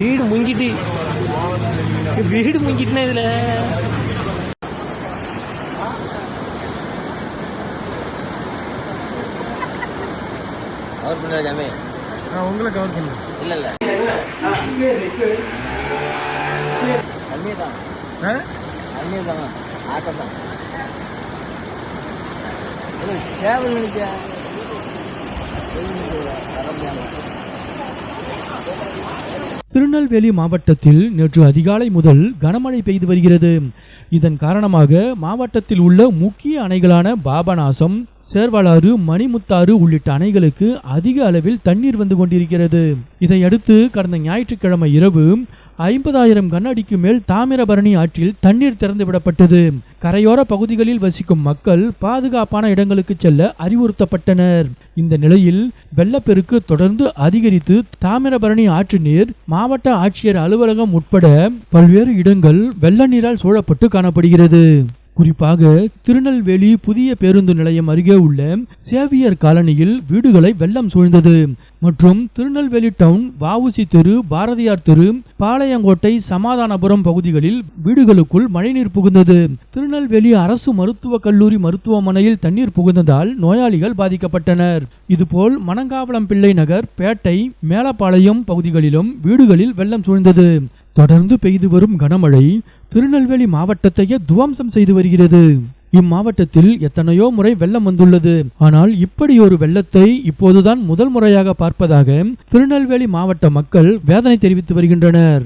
வீடு முங்கிட்டு வீடு முங்கிட்டுனா இதுல? கவர் பண்ணுறது ஜாமே. உங்களை கவர் பண்ணு. இல்லை இல்லை கம்மியாக தான் கம்மியாக தான் ஆட்டோ தான் சேவல் நினைச்சா திருநெல்வேலி மாவட்டத்தில் நேற்று அதிகாலை முதல் கனமழை பெய்து வருகிறது. இதன் காரணமாக மாவட்டத்தில் உள்ள முக்கிய அணைகளான பாபநாசம் சேர்வலாறு மணிமுத்தாறு உள்ளிட்ட அணைகளுக்கு அதிக அளவில் தண்ணீர் வந்து கொண்டிருக்கிறது. இதையடுத்து கடந்த ஞாயிற்றுக்கிழமை இரவு ஐம்பதாயிரம் கண்ணடிக்கு மேல் தாமிரபரணி ஆற்றில் தண்ணீர் திறந்து விடப்பட்டது கரையோர பகுதிகளில் வசிக்கும் மக்கள் பாதுகாப்பான இடங்களுக்கு செல்ல அறிவுறுத்தப்பட்டனர். இந்த நிலையில் வெள்ளப்பெருக்கு தொடர்ந்து அதிகரித்து தாமிரபரணி ஆற்று நீர் மாவட்ட ஆட்சியர் அலுவலகம் உட்பட பல்வேறு இடங்கள் வெள்ள நீரால் சூழப்பட்டு காணப்படுகிறது. குறிப்பாக திருநெல்வேலி புதிய பேருந்து நிலையம் அருகே உள்ள சேவியர் காலனியில் வீடுகளை வெள்ளம் சூழ்ந்தது. மற்றும் திருநெல்வேலி டவுன் வாவுசி தெரு பாரதியார் தெரு பாளையங்கோட்டை சமாதானபுரம் பகுதிகளில் வீடுகளுக்குள் மழைநீர் புகுந்தது. திருநெல்வேலி அரசு மருத்துவக் கல்லூரி மருத்துவமனையில் தண்ணீர் புகுந்ததால் நோயாளிகள் பாதிக்கப்பட்டனர். இதுபோல் மணங்காவளம் பிள்ளை நகர் பேட்டை மேலப்பாளையம் பகுதிகளிலும் வீடுகளில் வெள்ளம் சூழ்ந்தது. தொடர்ந்து பெய்து வரும் கனமழை திருநெல்வேலி மாவட்டத்தையே துவம்சம் செய்து வருகிறது. இம்மாவட்டத்தில் எத்தனையோ முறை வெள்ளம் வந்துள்ளது. ஆனால் இப்படி ஒரு வெள்ளத்தை இப்போதுதான் முதல் முறையாக பார்ப்பதாக திருநெல்வேலி மாவட்ட மக்கள் வேதனை தெரிவித்து வருகின்றனர்.